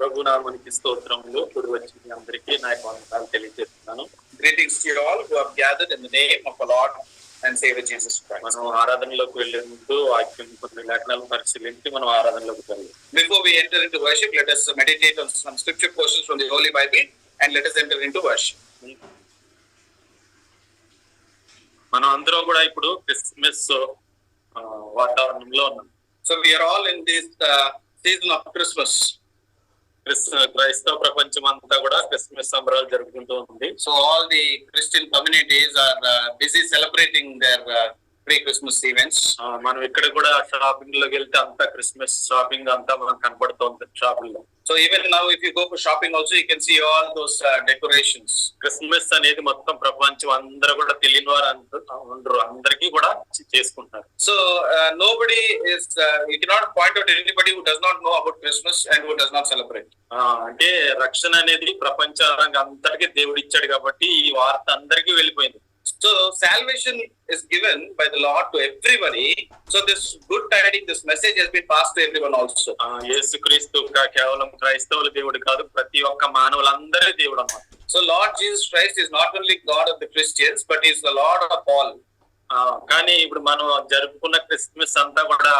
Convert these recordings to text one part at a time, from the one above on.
ప్రభునామానికి స్తోత్రంలో ఇప్పుడు వచ్చిన అందరికి నా యొక్క తెలియజేస్తున్నాను. Greetings to all who have name of Lord and save Jesus మనం ఆరాధనలోకి వెళ్ళే ముందు వాక్యం కొన్ని లగ్నాలు పరిశీలించి మనం ఆరాధనలోకి వెళ్ళాలి. Before we enter into worship let meditate on some scripture portions from the holy and let us enter into worship మనం అందరం కూడా ఇప్పుడు క్రిస్మస్ వాతావరణంలో ఉన్నాం. So we are all in this season of Christmas క్రైస్తవ ప్రపంచం అంతా కూడా క్రిస్మస్ సంబరాలు జరుపుకుంటూ ఉంది. So all the Christian communities are busy celebrating their pre Christmas events. మనం ఇక్కడ కూడా షాపింగ్లోకి వెళ్తే అంతా క్రిస్మస్ షాపింగ్ అంతా మనం కనపడుతుంది షాపుల్లో so even now if you go shopping also you can see all those decorations Christmas అనేది మొత్తం ప్రపంచం అందరూ కూడా తెలియని వారు అంత ఉండరు. అందరికి కూడా చేసుకుంటారు. So nobody it not point out anybody does not know about Christmas and who does not celebrate అంటే రక్షణ అనేది ప్రపంచ అంతటికీ దేవుడు ఇచ్చాడు కాబట్టి ఈ వార్త అందరికీ వెళ్ళిపోయింది. So salvation is given by the Lord to everybody. So this good tidings, this message has been passed to everyone also. ఆ, యేసుక్రీస్తు కా- కేవలం క్రైస్తవుల దేవుడు కాదు ప్రతి ఒక్క మానవులందరి దేవుడు అన్నమాట So Lord Jesus Christ is not only God of the Christians, but He is the Lord of all. ఆ, కానీ ఇప్పుడు మనం జరుపుకున్న క్రిస్మస్ అంతా కూడా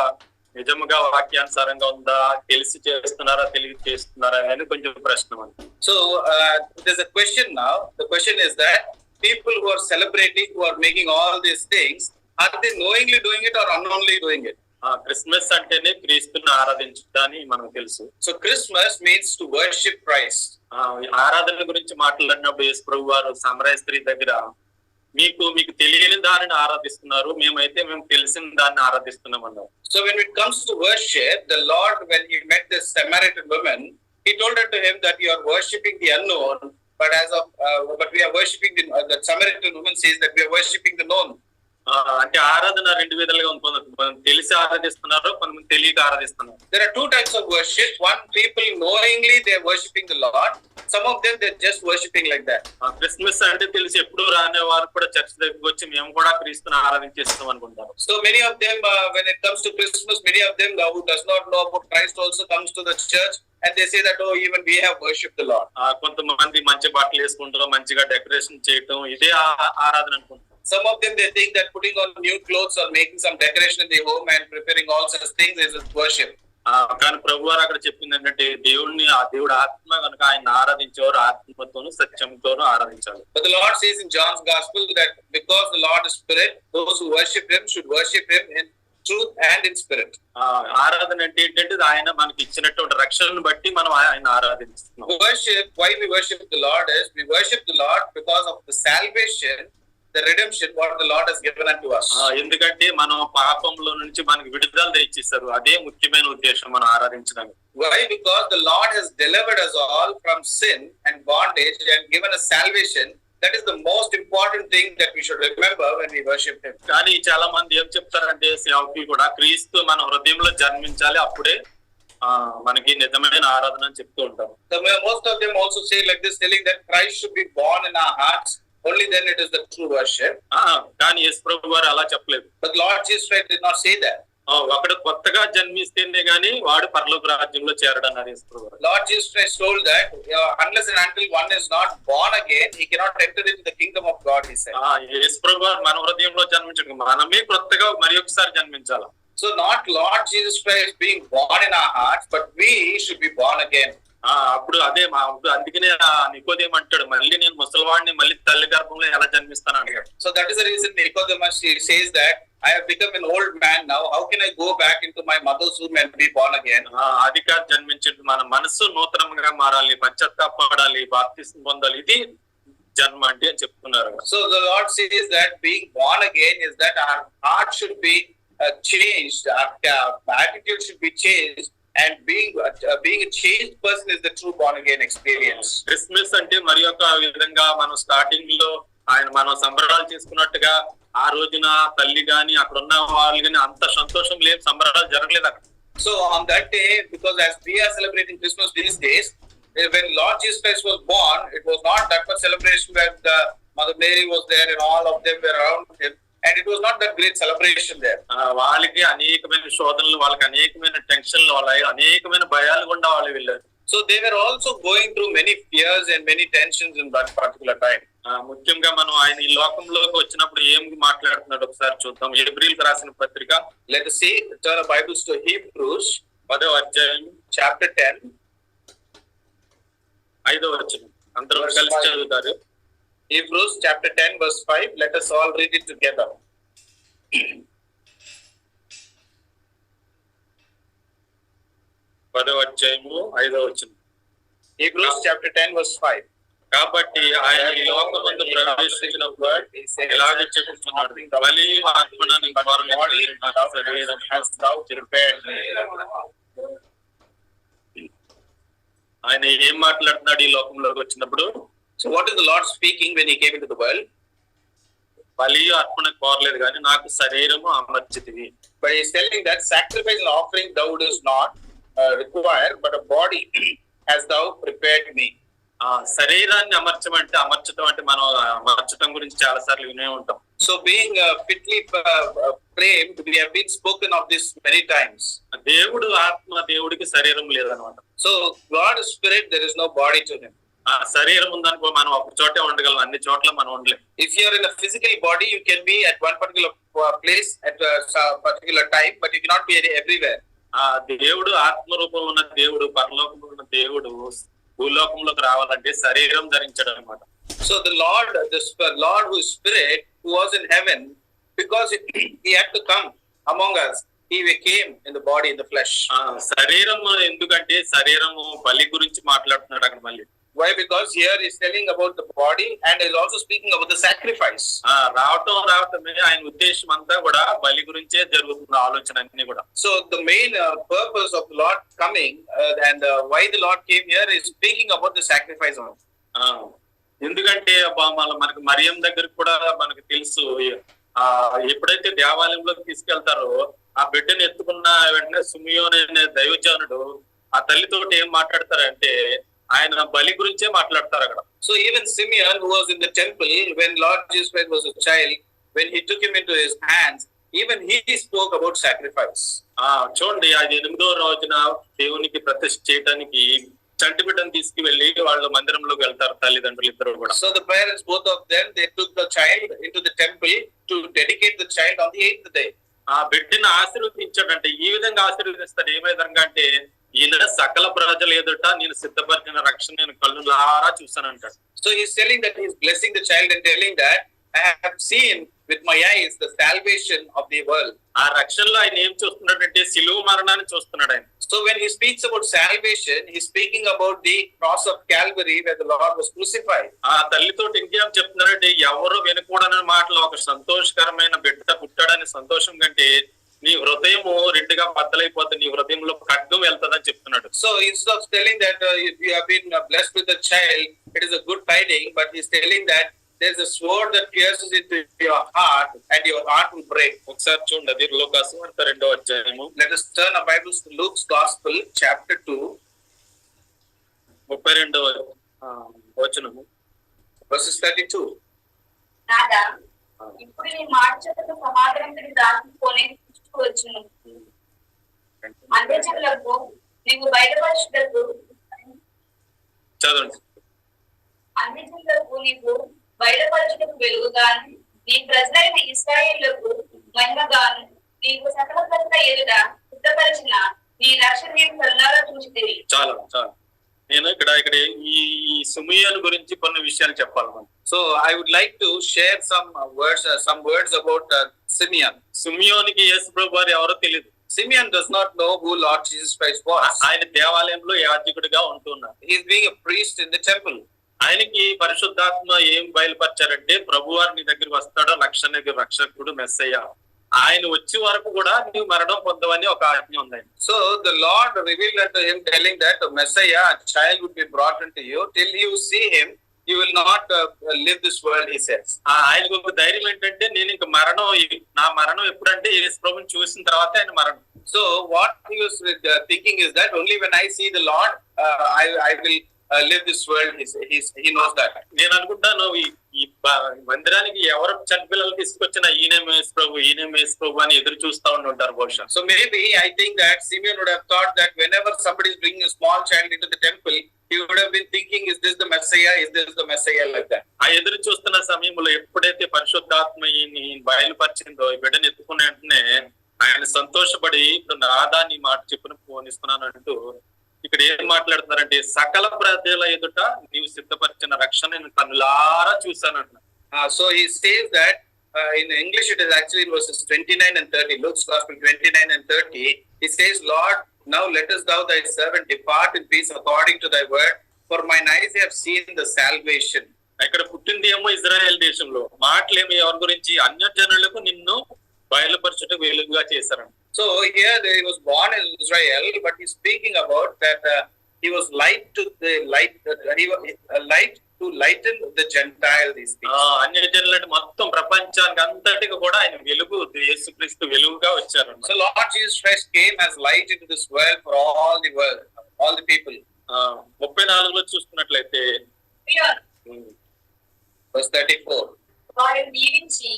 నిజముగా వాక్యానుసారంగా ఉందా తెలిసి చేస్తున్నారా తెలియ చేస్తున్నారా అనేది కొంచెం ప్రశ్న uh, there's a question now. The question is that people who are celebrating, who are making all these things, are they knowingly doing it or unknowingly doing it? Christmas అంటేనే క్రీస్తుని ఆరాధించడానికి మనకు తెలుసు So Christmas means to worship Christ. ఆ ఆరాధన గురించి మాట్లాడినప్పుడు యేసు ప్రభు వారు సమరయ స్త్రీ దగ్గర మీకు మీకు తెలియని దానిని ఆరాధిస్తున్నారు మేమైతే మేము తెలిసిన దాన్ని ఆరాధిస్తున్నాం అన్నారు So when it comes to worship, the Lord, when he met this Samaritan woman, he told unto him that you are worshiping the unknown, but as of uh, but we are worshiping the uh, the Samaritan woman says that we are worshiping the known. అంటే ఆరాధన రెండు విధాలుగా ఉంది. కొంతమంది తెలిసి ఆరాధిస్తున్నారు కొంతమంది తెలియక ఆరాధిస్తున్నారు. There two types of worship one people knowingly they worshipping Lord some of them they just worshipping like that Christmas అంటే తెలిసి ఎప్పుడు రాని వారు కూడా చర్చ్ దగ్గర వచ్చి మేము కూడా క్రీస్తుని ఆరాధించేస్తాం అనుకుంటారు. So many of them when it comes to Christmas many of them who does not know about Christ also comes to the church and they say that oh even we have worship the Lord కొంతమంది మంచి బట్టలు వేసుకుంటారు మంచిగా decoration చేయటం ఇదే ఆరాధన అనుకుంటారు. Some of them they think that putting on new clothes or making some decoration in the home and preparing all such things is worship. కానీ ప్రభు వారు అక్కడ చెప్పింది ఏంటంటే దేవుడిని ఆ దేవుడు ఆత్మ కనుక ఆయన ఆరాధించేవారు ఆత్మతోను సత్యంతోను ఆరాధించాలి But the Lord says in John's Gospel that because the Lord is Spirit, those who worship Him should worship Him in truth and in spirit. ఆ ఆరాధన అంటే ఏంటంటే ఆయన మనకి ఇచ్చినటువంటి రక్షణను బట్టి మనం ఆయన ఆరాధిస్తున్నాం Worship, why we worship the Lord is we worship the Lord because of the salvation, the redemption, what the Lord has given unto us. ఎందుకంటే మనం పాపంలో నుంచి మనకి విడుదల తెచ్చిస్తారు అదే ముఖ్యమైన ఉద్దేశం మనం ఆరాధించడానికి Why? Because the Lord has delivered us all from sin and bondage and given us salvation. That is the most important thing that we should remember when we worship Him. కానీ చాలా మంది ఏం చెప్తారంటే సేవకులు కూడా క్రీస్తు మన హృదయంలో జన్మించాలి అప్పుడే మనకి నిజమైన ఆరాధన అని చెప్తూ ఉంటారు So most of them also say like this, telling that Christ should be born in our only then it is the true version కానీ యశ్ అలా చెప్పలేదు. But Lord Jesus Christ did not say that ఒకడు కొత్తగా జన్మిస్తేనే గానీ వాడు పర్లోక రాజ్యంలో చేరడు అన్నారు yes Lord Jesus Christ told that unless and one is not born again he cannot enter in the kingdom of God he said yes ప్రభు గారు మన హృదయంలో జన్మించడం మనమే కొత్తగా మరి ఒకసారి జన్మించాలి? So not Lord Jesus Christ being born in our hearts but we should be born again ఆ అప్పుడు అదే మా అందుకనే నికోదేం అంటాడు మళ్ళీ నేను ముసలివాడిని మళ్ళీ తల్లి గర్భంలో ఎలా జన్మిస్తాను అడిగాడు the reason Nicodemus he says that I have become an old man now. How can I go back into my mother's womb and be born again? ఆ, అది కాదు జన్మించడు మన మనస్సు నూతనంగా మారాలి పశ్చాత్తాపడాలి బాప్తిసం పొందాలి ఇది జన్మ అంటే అని చెప్తున్నారు So the Lord says that being born again is that our heart should be uh, changed, our uh, attitude should uh, being a changed person is the true born again experience. Christmas అంటే మరి ఒక విధంగా మనం స్టార్టింగ్లో ఆయన మనం సంబరాలు చేసుకున్నట్టుగా ఆ రోజున తల్లి గాని అక్కడ ఉన్న వాళ్ళు గాని అంత సంతోషం లేదు సంబరాలు జరగలేదు అక్కడ So on that day, because as we are celebrating Christmas these days, eh, when Lord Jesus Christ was born, it was not that much celebration where the Mother Mary was there and all of them were around him, and it was not that great celebration they వాళ్ళకి అనేకమైన శోధనలు వాళ్ళకి అనేకమైన టెన్షన్లు వాళ్ళ అనేకమైన భయాలు కూడా వాళ్ళు వెళ్ళారు. So they were also going through many fears and many tensions in that particular time ముఖ్యంగా మనం ఆయన ఈ లోకంలోకి వచ్చినప్పుడు ఏం మాట్లాడుతున్నాడు ఒకసారి చూద్దాం. ఏప్రిల్ రాసిన పత్రిక let us turn Bibles to Hebrews పదో అధ్యాయం చాప్టర్ టెన్ ఐదో వచ్చిన అందరూ కలిసి చదువుతారు. Hebrews chapter 10, verse 5. Let us all read it together. పదో అధ్యాయము ఐదో వచ్చిన Hebrews chapter 10, verse 5. కాబట్టి ఆయన ఈ లోకమందు ప్రవేశించినప్పుడు ఇలాగే చెప్పుచున్నాడు బలి ఆత్మనాన్ని. ఆయన ఏం మాట్లాడుతున్నాడు ఈ లోకంలోకి వచ్చినప్పుడు so what is the Lord speaking when he came into the world బలి అర్పణ కోరలేదు కానీ నాకు శరీరము అమర్చితివి. But is telling that sacrifice offering doubt is not require but a body has thou prepared me శరీరాన్ని అమర్చమంటే అమర్చడం అంటే మనం అమర్చడం గురించి చాలా సార్లు వినే ఉంటాం. So being fitly frame we have been spoken of this many times దేవుడు ఆత్మ దేవుడికి శరీరం లేదన్నమాట so God spirit there is no body to him ఆ శరీరం ఉందనుకో మనం ఒక చోటే ఉండగలం అన్ని చోట్ల మనం ఉండలేం body, you can be at one particular uh, place at a sa- particular time, but you cannot be any- everywhere. ఆ దేవుడు ఆత్మ రూపం ఉన్న దేవుడు పరలోకంలో ఉన్న దేవుడు భూలోకంలోకి రావాలంటే శరీరం ధరించడం అనమాట who is spirit, who was in heaven, because he had to come among us, he came in the body, in the flesh. ఆ శరీరం ఎందుకంటే శరీరము బలి గురించి మాట్లాడుతున్నాడు అక్కడ మళ్ళీ Why? Because here he's telling about the body and is also speaking about the sacrifice. రావటం రావటమే ఆయన ఉద్దేశం అంతా కూడా బలి గురించే జరుగుతుంది ఆలోచన అన్ని కూడా So the main uh, purpose of the Lord coming uh, and uh, why the Lord came here is speaking about the sacrifice. only. ఎందుకంటే మన మనకి మరియం దగ్గరికి కూడా మనకు తెలుసు ఎప్పుడైతే దేవాలయంలోకి తీసుకెళ్తారో ఆ బిడ్డను ఎత్తుకున్న వెంటనే సుమియోన్ అనే దైవజనుడు ఆ తల్లితోటి ఏం మాట్లాడతారంటే ఆయన బలి గురించే మాట్లాడతారు అక్కడ. So even Simeon was in the temple when Lord Jesus was child when he took in his hands even he spoke about sacrifice ఆ చూడండి అది ఎనిమిదో రోజున దేవునికి ప్రతిష్ట చేయడానికి చంటిబిడ్డను తీసుకువెళ్ళి వాళ్ళు మందిరంలోకి వెళ్తారు తల్లిదండ్రులు ఇద్దరు కూడా. So the parents both of them they took the child into the temple to dedicate the child on the eighth day ఆ బిడ్డను ఆశీర్వదించాడంటే ఈ విధంగా ఆశీర్వదిస్తారు ఏ విధంగా అంటే ఈయన సకల ప్రజలు ఎదుట నేను సిద్ధపరిచిన రక్షణ నేను కళ్ళులారా చూశానంటాడు So he's telling that he's blessing the child and telling that I have seen with my eyes the salvation of the world. ఆ రక్షణలో ఆయన ఏం చూస్తున్నాడంటే సిలువ మరణాన్ని చూస్తున్నాడు ఆయన So when he speaks about salvation, he's speaking about the cross of Calvary where the Lord was crucified. ఆ తల్లితో ఇంకేం చెప్తున్నాడంటే ఎవరు వినకూడని మాటలు ఒక సంతోషకరమైన బిడ్డ పుట్టాడని సంతోషం కంటే నీ హృదయము రెండుగా బద్దలైపోతే నీ హృదయంలో ఖడ్గం వెళ్తుందని చెప్తున్నాడు uh, if you have been uh, blessed with a child, it is a good tiding, but he's telling that there's a sword that pierces into your heart and your heart will break. ఒకసారి చూడండి అది లోకాసు వార్త రెండో అధ్యాయము Let us turn our Bibles to Luke's Gospel, chapter 2, ముప్పై రెండో వచనము verses 32. నాదా ఇప్పుడు నీ మాట సమాధానం దాచుకొని వచ్చును అంత్యజనులకు నీవు బయలుపరచుటకు చదవండి. అన్నిజనులకు నీవు బయలుపరచుటకు వెలుగుగాను నీ ప్రజలైన ఇస్రాయేళ్ళకు మహిమగాను నీవు సకల ప్రజల ఎదుట సిద్ధపరిచిన నీ రక్షణ నేను కరుణాలో చూసితివి చాలా చాలా. నేను ఇక్కడ ఇక్కడ ఈ సుమయాను గురించి కొన్ని విషయాలు చెప్పాలి so I would like to share some words some words about Simeon సుమియోనికి యేసు ప్రభు ఎవరో తెలియదు Simeon does not know who Lord Jesus Christ was ఆయన దేవాలయంలో యాజకుడిగా ఉంటున్నారు he's being a priest in the temple ఆయనకి పరిశుద్ధాత్మ ఏం బయలుపరిచారంటే ప్రభువారిని వారి దగ్గరికి వస్తాడో? రక్షణ రక్షకుడు మెస్ అయ్యారు ఆయన వచ్చే వరకు కూడా నీవు మరణం పొందవని ఒక ఆజ్ఞ ఉంది. So the Lord reveal telling that Messiah child would be brought in you till you see him you will not leave this world he cells ఆయన ఒక ధైర్యం ఏంటంటే నేను ఇంకా మరణం నా మరణం ఎప్పుడంటే ఏ ప్రభు చూసిన తర్వాత ఆయన మరణం. So what he's thinking is that only when I see the Lord I will Uh, world. He's, he's, he knows that. నేను అనుకుంటాను ఈ మందిరానికి ఎవరు చంటి పిల్లలు తీసుకొచ్చినా ఈయనే మేస్ ప్రభు ఈయనే మేస్ ప్రభు అని ఎదురు చూస్తా ఉంటారు బహుశా So maybe I think that Simeon would have thought that whenever somebody is bringing a small child into the temple, he would have been thinking, is this the Messiah? Is this the Messiah? Like that. ఆ ఎదురు చూస్తున్న సమయంలో ఎప్పుడైతే పరిశుద్ధాత్మ బయలుపరిచిందో ఈ బిడ్డను ఎత్తుకున్న వెంటనే ఆయన సంతోషపడి ఇప్పుడు నాదా నీ మాట చెప్పున పోనిస్తున్నాను అంటూ ఇక్కడ ఏం మాట్లాడుతున్నారంటే సకల ప్రజల ఎదుట నీవు సిద్ధపరిచిన రక్షణ నేను చూసాను అంటున్నా so he says that in English it is actually twenty nine and thirty looks twenty nine and thirty he says Lord now lettest thou thy serve and depart in peace according to thy word for mine eyes have seen the salvation ఇక్కడ పుట్టింది ఏమో Israel దేశంలో. మాటలేమో ఎవరి గురించి? అన్య జనులకు నిన్ను బయలుపరచుట వీలుగా చేశారు so here he was born in Israel but he speaking about that he was light to the light light to lighten the Gentile this అన్య జనులంటే మొత్తం ప్రపంచానికి అంతటికి కూడా ఆయన వెలుగు యేసుక్రీస్తు వెలుగుగా వచ్చారు so Lord Jesus Christ came as light in this world for all the world all the people ఆ ముప్పై నాలుగులో చూసుకున్నట్లయితే థర్టీ ఫోర్ 34. వారిని దీవించి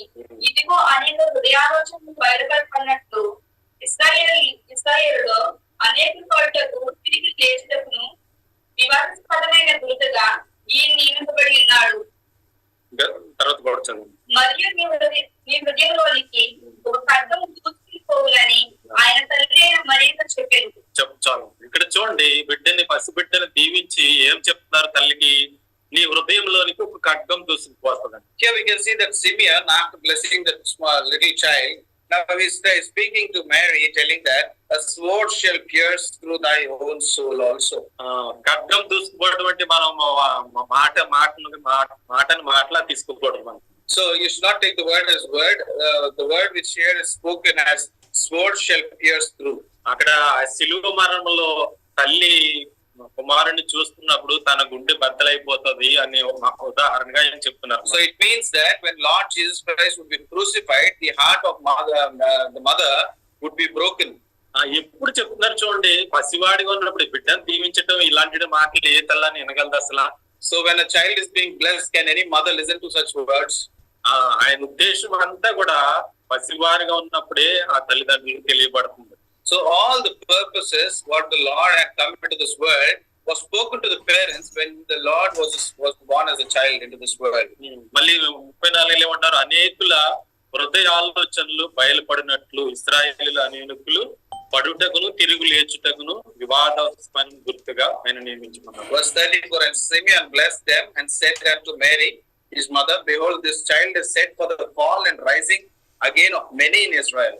ఇదిగో అనేక హృదయాలోచనలు బయలుపరపడినట్లు ఇస్రాయేల్ ఇస్రాయేలులో అనేక చోట్లకు తిరిగి లేచుటకును వివాదాస్పదమైన గురుతుగా ఈయన నియమింపబడి ఉన్నాడు. తర్వాత మరియు మీ హృదయ మీ హృదయంలోనికి ఒక ఖడ్గం దూసుకుపోవులని ఆయన తండ్రి అయిన మరింత చెప్పారు చెప్ చాలు. ఇక్కడ చూడండి బిడ్డని పసిబిడ్డని దీవించి ఏం చెప్తున్నారు తల్లికి? నీ హృదయంలోనికి ఒక ఖడ్గం దూసుకుపోతుందండి Here we can see that Simeon, after blessing the small little child, now he's he's speaking to Mary, telling that a sword shall pierce through thy own soul also. ఆ, ఖడ్గం దూసుకుపోవడం అంటే మనం ఆ, మాట మాటను మాట- మాటని మాటలా తీసుకోకూడదు మనం So you should not take the word as word. Uh, the word which here is spoken as sword shall pierce through. అక్కడ ఆ శిలువ మరణంలో తల్లి కుమారుని చూస్తున్నప్పుడు తన గుండె బద్దలైపోతుంది అని ఉదాహరణగా ఏం చెప్తున్నారు so it means that when Lord Jesus Christ would be crucified the heart of mother the mother would be broken ఎప్పుడు చెప్తున్నారు చూడండి పసివాడిగా ఉన్నప్పుడు బిడ్డను దీవించడం ఇలాంటి మాటలు ఏ తల్లని వినగలదు అసలు. So when a child is being bless can any mother listen to such words ఆయన ఉద్దేశం అంతా కూడా పసివారిగా ఉన్నప్పుడే ఆ తల్లిదండ్రులకు తెలియబడుతుంది. So all the purposes what the Lord had come into this world was spoken to the parents when the Lord was was born as a child into this world. మళ్ళీ ముప్పై నాలుగులో ఏమంటారు అనేకుల హృదయ ఆలోచనలు బయలుపడినట్లు ఇస్రాయేలు అనేకులు పడుటకును తిరుగు లేచుటకును వివాదాస్పద గుర్తుగా ఆయన నియమించుకున్నారు Verse 34 And Simeon blessed them and said unto Mary, his mother, Behold, this child is set for the fall and rising again of many in Israel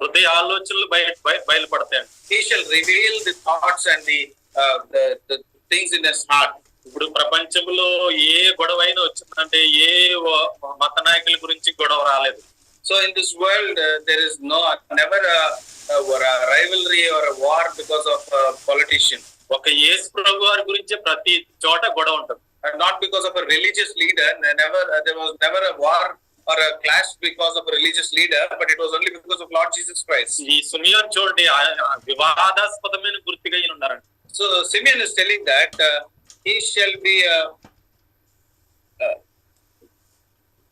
హృదయ ఆలోచనలు బయలుపడతాయి he reveal the and the things in his heart ఇప్పుడు ప్రపంచంలో ఏ గొడవ అయినా వచ్చిందంటే ఏ మత నాయకుల గురించి గొడవ రాలేదు. So in this world there is no never rivalry or war because of politician ఒక యేసు ప్రభు గారి గురించి ప్రతి చోట గొడవ ఉంటుంది. Not because of religious leader never there was never war or a clash because of a religious leader, but it was only because of Lord Jesus Christ. ఈ సునియోన్ చూడండి వివాదాస్పదమైన గుర్తుగా ఈయన ఉన్నారండి So Simeon is telling that uh, he shall be uh, uh,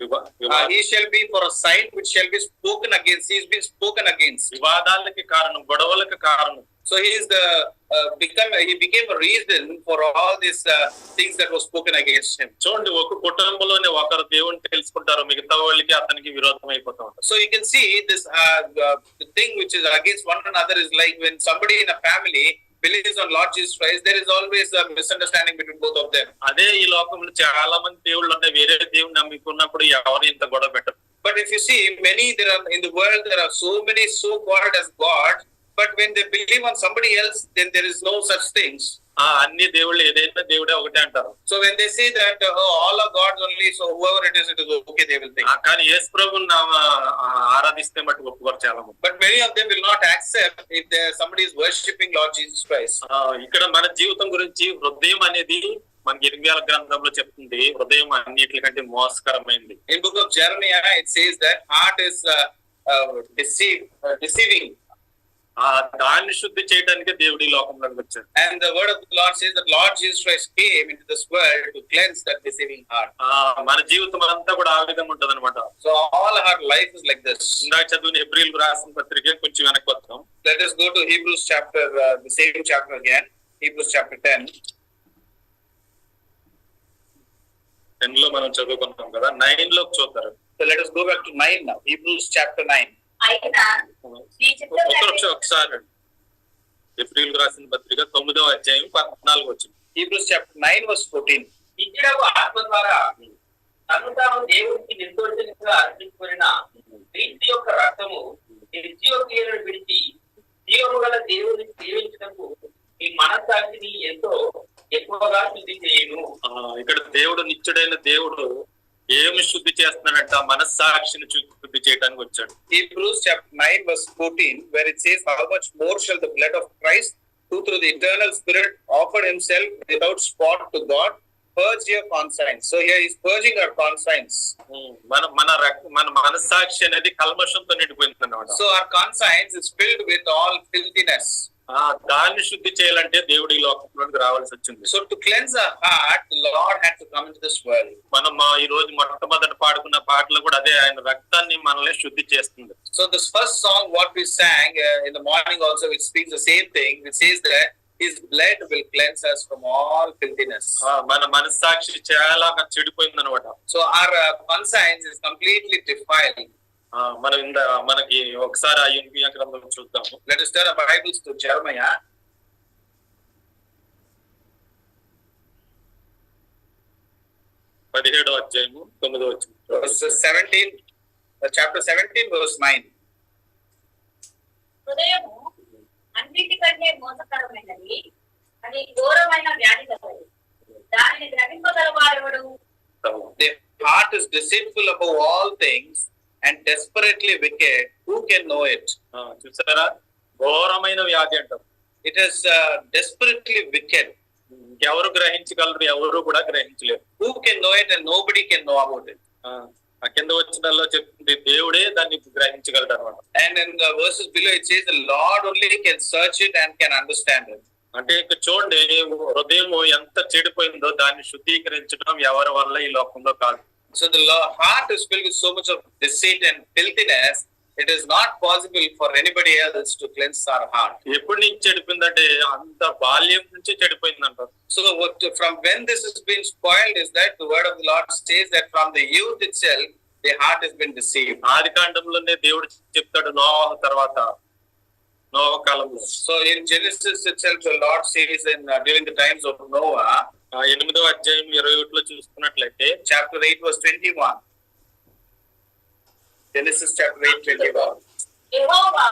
వివా- uh, వివా- he shall be for a sign which shall be spoken against. He is being spoken against. వివాదాలకి కారణం గొడవలకి కారణం So he is the uh, become he became a reason for all these uh, things that was spoken against him. చూడండి ఒక కుటుంబంలోనే ఒకరు దేవుని తెలుసుకుంటారు మిగతా వాళ్ళకి అతనికి విరోధం అయిపోతా ఉంటారు So you can see this uh, uh, the thing which is against one another is like when somebody in a family believes on Lord Jesus Christ, there is always a misunderstanding between both of them. అదే ఈ లోకంలో చాలా మంది దేవుళ్ళు ఉన్నాయి వేరే దేవుని నమ్ముకున్నప్పుడు ఎవరు ఇంత గొడవ పెట్టరు But if you see, many there are in the world there are so many so called as God, but when they believe on somebody else then there is no such things అన్ని దేవుళ్ళు ఏదైనా దేవుడే ఒకటే అంటారు. So when they see that all of God only so whoever it is it is okay they will think కానీ యేసు ప్రభువు నా ఆరాధిస్తే మట్టు ఒప్పుకోరు చాలా but many of them will not accept if they somebody is worshipping Lord Jesus Christ ఇక్కడ మన జీవితం గురించి హృదయం అనేది మనకి ఇరవై గ్రంథంలో చెప్తుంది. హృదయం అన్నిటికంటే మోసకరమైంది. In book of journey it says that heart is deceiving ఆ దాన్ని శుద్ధి చేయడానికి దేవుడి లోకంలోకి వచ్చాడు. And word of the Lord says cleanse that deceiving heart మన జీవితం అంతా కూడా ఆ విధంగా ఉంటదన్నమాట. లైఫ్ లైక్ దిస్ ఇందాక ఏప్రిల్ రాసిన పత్రిక కొంచెం వెనక్కి వస్తాం let us go to hebrews chapter uh, the same chapter again. Hebrews లో మనం చదువుకుంటాం కదా నైన్లో చూద్దాం. So let us go back to 9 now. ఒకసారి ఏప్రిల్ రాసిన పత్రిక తొమ్మిదో అధ్యాయం పద్నాలుగు వచ్చింది. Hebrews chapter 9 verse 14. నిత్యుడకు ఆత్మ ద్వారా తను తాను దేవుడికి నిర్దోషంగా అర్పించుకున్న క్రీస్తు యొక్క రక్తము నిర్జీవక్రియలను విడిచి జీవము గల దేవుని సేవించటకు మీ మనస్సాక్షిని ఎంతో ఎక్కువగా శుద్ధి చేయను. ఇక్కడ దేవుడు నిత్యుడైన దేవుడు ఏమి శుద్ధి చేస్తున్నాడంట మనస్సాక్షిని శుద్ధి చేయడానికి వచ్చాడు Hebrews chapter 9 verse 14, where it says, How much more shall the blood of Christ, who through the eternal Spirit offered himself without spot to God, purge your conscience. So here he's purging our conscience. మన మన మన మనస్సాక్షి అనేది కల్మషంతో నిండిపోయింది అనమాట So our conscience is filled with all filthiness. దాన్ని శుద్ధి చేయాలంటే దేవుడి లోకంలోకి రావాల్సి వచ్చింది our heart, the Lord had to come into this world. మనం ఈ రోజు మొట్టమొదటి పాడుకున్న పాటలు కూడా అదే ఆయన రక్తాన్ని మనల్ని శుద్ధి చేస్తుంది this first song, what we sang uh, in the morning also, it speaks the same thing. It says that his blood will cleanse us from all filthiness. ఆ, మన మనస్సాక్షి చాలా చెడిపోయింది అనమాట our uh, conscience is completely defiled. మనం ఇంద మనకి ఒకసారి ఆ యునియా గ్రంథం చూద్దాము turn our Bibles to Jeremiah. పదిహేడో అధ్యాయము తొమ్మిదో వచ్చింది verses 17, uh, chapter 17, verse 9. హృదయము అన్నిటికంటే మోసకరమైనది అది ఘోరమైన వ్యాధి కలది దానిని గ్రహింపగల వారెవడు The heart is deceitful above and desperately wicked who can know it చూసారా? ఘోరమైన వ్యాధి అంటారు ఇట్ ఈస్ డెస్పరేట్లీ వికెన్ ఎవరు గ్రహించగలరు? ఎవరు కూడా గ్రహించలేరు. Who can know it and nobody can know about it కింద వచ్చిన చెప్తుంది దేవుడే దాన్ని గ్రహించగలడు అనమాట and in verses below it lord only can search it and can understand it అంటే ఇక చూడండి హృదయం ఎంత చెడిపోయిందో దాన్ని శుద్ధీకరించడం ఎవరి వల్ల ఈ లోకంలో కాదు. So the heart is filled with so much of deceit and filthiness. It is not possible for anybody else to cleanse our heart. ఎప్పటి నుంచి చెడిపోయిందంటే అంత బాల్యం నుంచి చెడిపోయింది అంటారు So what, from when this has been spoiled is that the word of the Lord says that from the youth itself, the heart has been deceived. ఆది కాండంలోనే దేవుడు చెప్తాడు నోహ తర్వాత నోహ కాలంలో So in Genesis itself, the Lord says in uh, during the times of Noah, ఆ ఎనిమిదో అధ్యాయం ఇరవై ఒకటిలో చూసుకున్నట్లయితే chapter 8, verse 21. Genesis chapter 8, 21. యెహోవా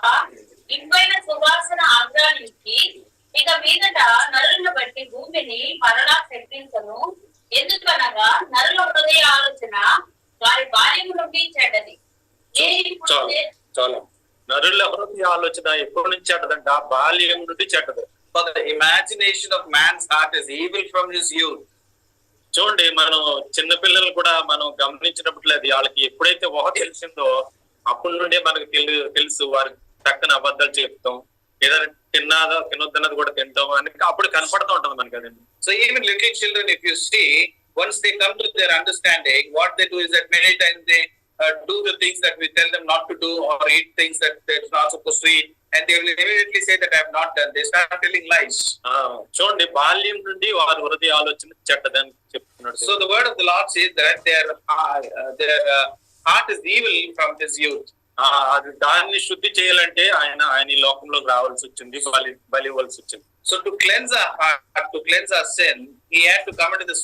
ఇంపైన సువాసన ఆగ్రహించి ఇక మీదట నరులను బట్టి భూమిని మరలా శక్తించను ఎందుకనగా నరుల హృదయ ఆలోచన వారి బాల్యం నుండి చెడ్డది. చాలు నరుల హృదయ ఆలోచన ఎప్పటి నుంచి చెడ్డదంట? బాల్యం నుండి చెడ్డది. For the imagination of man's heart is evil from his youth చూడండి మనం చిన్నపిల్లలు కూడా మనం గమనించినప్పుడు లేదు వాళ్ళకి ఎప్పుడైతే ఊహ తెలిసిందో అప్పటి నుండే మనకు తెలియదు తెలుసు వారికి చక్కని అబద్ధాలు చెప్తాం. ఏదైనా తిన్నాదో తినొద్దన్నది కూడా తింటాం అని అప్పుడు కనపడుతూ ఉంటుంది మనకి అది. So even little children if you see once they come what they do is that many they do the things that we tell them not to do or eat things that they're not supposed to eat. And they will immediately say that I have not done. They start telling lies. చూడండి బాల్యం నుండి వారి హృదయ ఆలోచన చెడ్డదని చెప్తున్నాడు So the word of the Lord says that their, uh, their uh, heart is evil from his youth. ఆ, అది దాన్ని శుద్ధి చేయాలంటే ఆయన ఆయన ఈ లోకంలోకి రావాల్సి వచ్చింది బలి బలి ఇవ్వాల్సి వచ్చింది So to cleanse our heart, to cleanse our sin, he had to come into this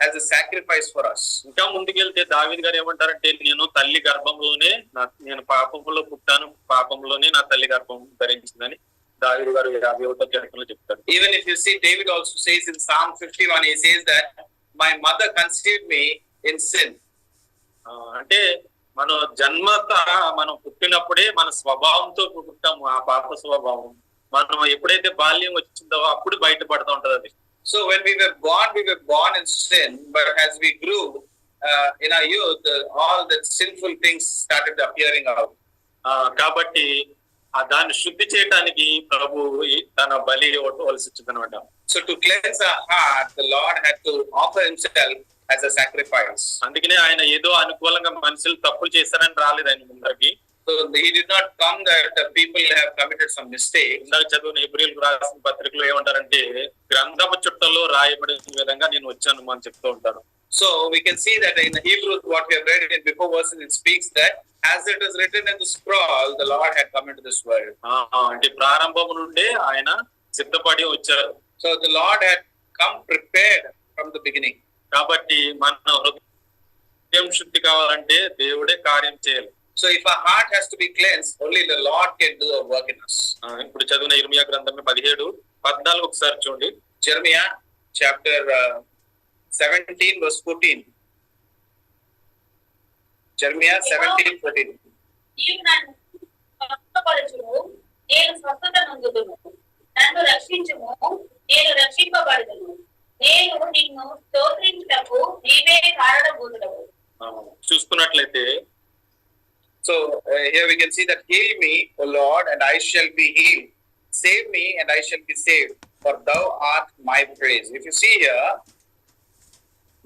as a sacrifice for us. ఇంకా ముందుకెళ్తే దావిద్ గారు ఏమంటారంటే నేను తల్లి గర్భంలోనే నా- నేను పాపంలో పుట్టాను పాపంలోనే నా తల్లి గర్భం ధరించిందని దావిద్ గారు యాభై ఒకటో కీర్తనలో చెప్తాడు Even if you see, David also says in Psalm 51, he says that my mother conceived me in sin. ఆ, అంటే మనం జన్మత మనం పుట్టినప్పుడే మన స్వభావంతో పుట్టాము ఆ పాప స్వభావం మనం ఎప్పుడైతే బాల్యం వచ్చిందో అప్పుడు బయటపడుతూ ఉంటది అది So when we were born, we were born in sin, but as we grew uh, in our youth, uh, all the sinful things started కాబట్టి ఆ దాన్ని శుద్ధి చేయడానికి ప్రభు తన బలి ఇవ్వవలసి వచ్చిందనమాట. So to cleanse lord had to offer himself as a sacrifice అందుకనే ఆయన ఏదో అనుకూలంగా మనుషులు తప్పులు చేశారని రాలేదు ఆయన ముందరికి. So he did not come that the people have committed some mistake. ఇందాక చదువుని ఏప్రిల్ రాసిన పత్రికలో ఏమంటారంటే గ్రంథపు చుట్టలో రాయబడిన విధంగా నేను వచ్చాను అని చెప్తూ we can see that in Hebrews, what we have read in before verses, it speaks that as it is written in the scroll, the Lord had come into this world. అంటే ప్రారంభం నుండే ఆయన సిద్ధపడి వచ్చారు So the Lord had come prepared from the beginning. కాబట్టి మన హృదయం శుద్ధి కావాలంటే దేవుడే కార్యం చేయాలి So if our heart has to be cleansed, only the Lord can do a work in us. ఆ, ఇప్పుడు చదివిన ఇర్మియా గ్రంథం పదిహేడు పద్నాలుగు ఒకసారి చూడండి Jeremiah chapter 17 verse 14. Jeremiah 17 14. నీవు నన్ను స్వస్థపరచుము నేను స్వస్థత నొందుదును నన్ను రక్షించుము నేను రక్షింపబడుదును నేను నిన్ను స్తోత్రించుటకు నీవే కారణభూతుడవు ఆ, చూసుకున్నట్లయితే So uh, here we can see that heal me, O Lord, and I shall be healed. Save me, and I shall be saved, for thou art my praise. If you see here,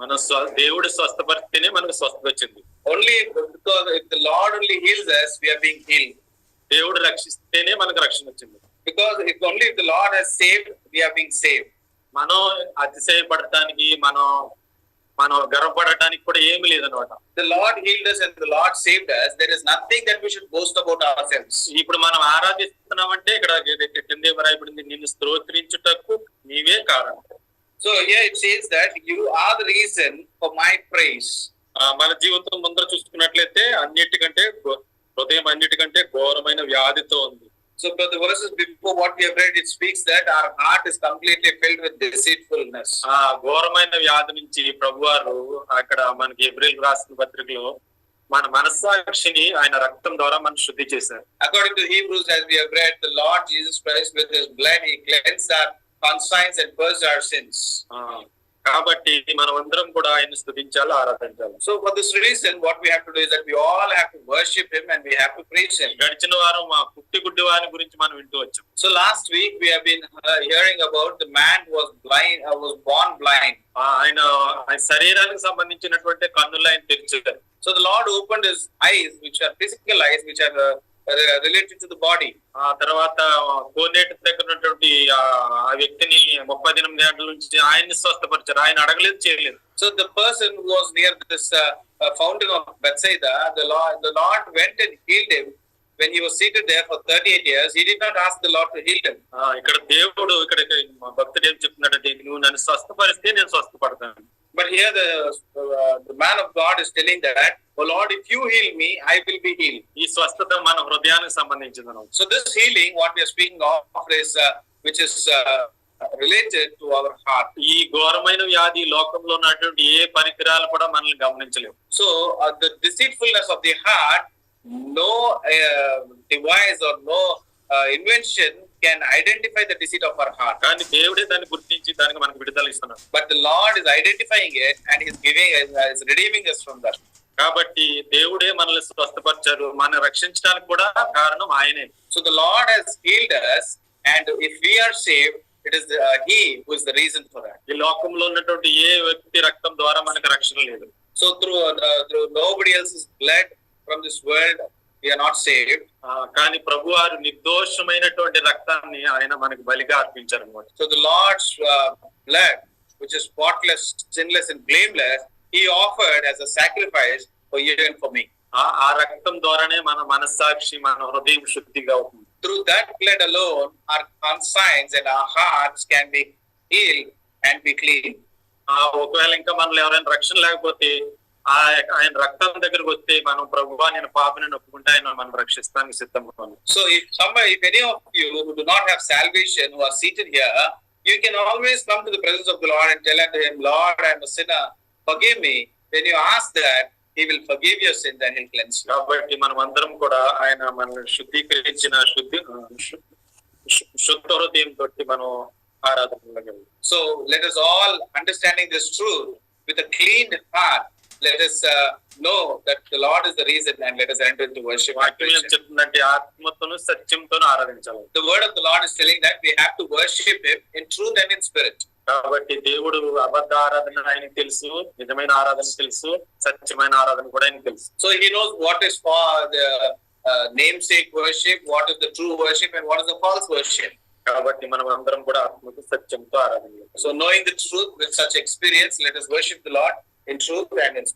మన దేవుడు స్వస్థపరిస్తేనే మనకు స్వస్థత వచ్చింది only because if the Lord only heals us, we are being healed. దేవుడు రక్షిస్తేనే మనకు రక్షణ వచ్చింది Because if only if the Lord has saved, we are being saved. మనం అతిశయపడటానికి మనం మనం గర్వపడటానికి కూడా ఏమీ లేదనమాట The Lord healed us and the Lord saved us. There is nothing that we should boast about ourselves. ఇప్పుడు మనం ఆరాధిస్తున్నామంటే ఇక్కడ కిందే రాయబడింది నిన్ను స్తోత్రించుటకు నీవే కారణం So here it says that you are the reason for my praise. ఆ, మన జీవితం ముందర చూసుకున్నట్లయితే అన్నిటికంటే హృదయం అన్నిటికంటే ఘోరమైన వ్యాధితో ఉంది So, but the verses before what we have read, it speaks that our heart is completely filled with deceitfulness. ఆ ఘోరమైన వ్యాధి నుంచి ప్రభువారు అక్కడ మనకి ఏప్రిల్ రాసిన పత్రికలో మన మనస్సాక్షిని ఆయన రక్తం ద్వారా మనం శుద్ధి చేశారు According to Hebrews, as we have read, the Lord Jesus Christ with his blood, he cleansed our conscience and purged our sins. కాబట్టి మనం అందరం కూడా ఆయన స్థుతించాలి ఆరాధించాలి. So for this reason what we have to do is that we all have to worship him and we have to preach him గడిచిన వారం మా పుట్టి గుడ్డి వారి గురించి మనం వింటూ వచ్చాం. So last week we have been hearing about the man was blind was born blind ఆయన శరీరానికి సంబంధించినటువంటి కన్నులు ఆయన తెరిచారు so the lord open his eyes which are physical eyes which are uh, uh, related to the body. ఆ తర్వాత కోనేటి దగ్గర ఉన్నటువంటి ఆ వ్యక్తిని ముప్పై ఎనిమిది గంటల నుంచి ఆయన్ని స్వస్థపరిచారు ఆయన అడగలేదు చేయలేదు So the person who was near this uh, uh, fountain of Bethsaida, the Lord, the Lord went and healed him. When he was seated there for 38 years, he did not ask the Lord to heal him. ఆ, ఇక్కడ దేవుడు ఇక్కడ భక్తుడు ఏం చెప్తున్నాడంటే నువ్వు నన్ను స్వస్థపరిస్తే నేను స్వస్థపడతాను But here the, uh, the man of God is Oh Lord, if you heal me, I will be healed. ఈ స్వస్థత మన హృదయానికి సంబంధించింది అన్నమాట. So this healing, what we are speaking of is, uh, which is uh, related to our heart. ఈ ఘోరమైన వ్యాధి లోకంలో ఉన్నటువంటి ఏ పరికరాలు కూడా మనల్ని గమనించలేవు uh, the deceitfulness of the heart, no uh, device or no uh, invention can identify the deceit of our heart. కానీ దేవుడే దాన్ని గుర్తించి దానికి మనకు విడుదల ఇస్తున్నాడు But the Lord is identifying it and He's giving, uh, is redeeming us from that. కాబట్టి దేవుడే మనల్ని స్వస్థపరిచారు మన రక్షించడానికి కూడా కారణం ఆయనే. So the lord he's healed us and if we are safe it is he who is the reason for that ఈ లోకంలో ఉన్నటువంటి ఏ వ్యక్తి రక్తం ద్వారా మనకు రక్షణ లేదు. So through through nobody else is blood from this world we are not safe కానీ ప్రభు వారు నిర్దోషమైనటువంటి రక్తాన్ని ఆయన మనకి బలిగా అర్పించారు అనమాట so the lord's blood which is spotless sinless and blameless he offered as a sacrifice for for me ఆ రక్తం ద్వారానే మన మనస్సాక్షి మన హృదయం శుద్ధిగా ఉంటుంది through that blood alone our conscience and our hearts can be heal and be clean ఒకవేళ ఇంకా మనల్ని ఎవరైనా రక్షణ లేకపోతే ఆయన రక్తం దగ్గరకు వస్తే మనం ప్రభు నేను పాపని ఒప్పుకుంటే ఆయన మనం రక్షిస్తానికి సిద్ధం so if somewhere if any of you do not have salvation you can always come to the presence of the lord and tell and him lord I am forgive me. When you ask that, He will forgive your sins and He'll cleanse you. కాబట్టి మనం అందరం కూడా ఆయన మనల్ని శుద్ధీకరించిన శుద్ధి శుద్ధ హృదయం తోటి మనం వెళ్దాం. So let us all understanding this truth with a clean heart, let us uh, know that the Lord is the reason and let us enter into worship. వాక్యం. చెప్తుందంటే ఆత్మతోను సత్యంతోను ఆరాధించాలి The word of the Lord is telling that we have to worship Him in truth and in spirit. కాబట్టి దేవుడు అబద్ధ ఆరాధన ఆయన తెలుసు నిజమైన ఆరాధన తెలుసు సత్యమైన ఆరాధన కూడా ఆయన తెలుసు. So he knows what is name sake worship what is the true worship and what is the false worship కాబట్టి మనం అందరం కూడా ఆత్మకు సత్యంతో ఆరాధన so knowing the truth with such experience let is worship the lord in truth and in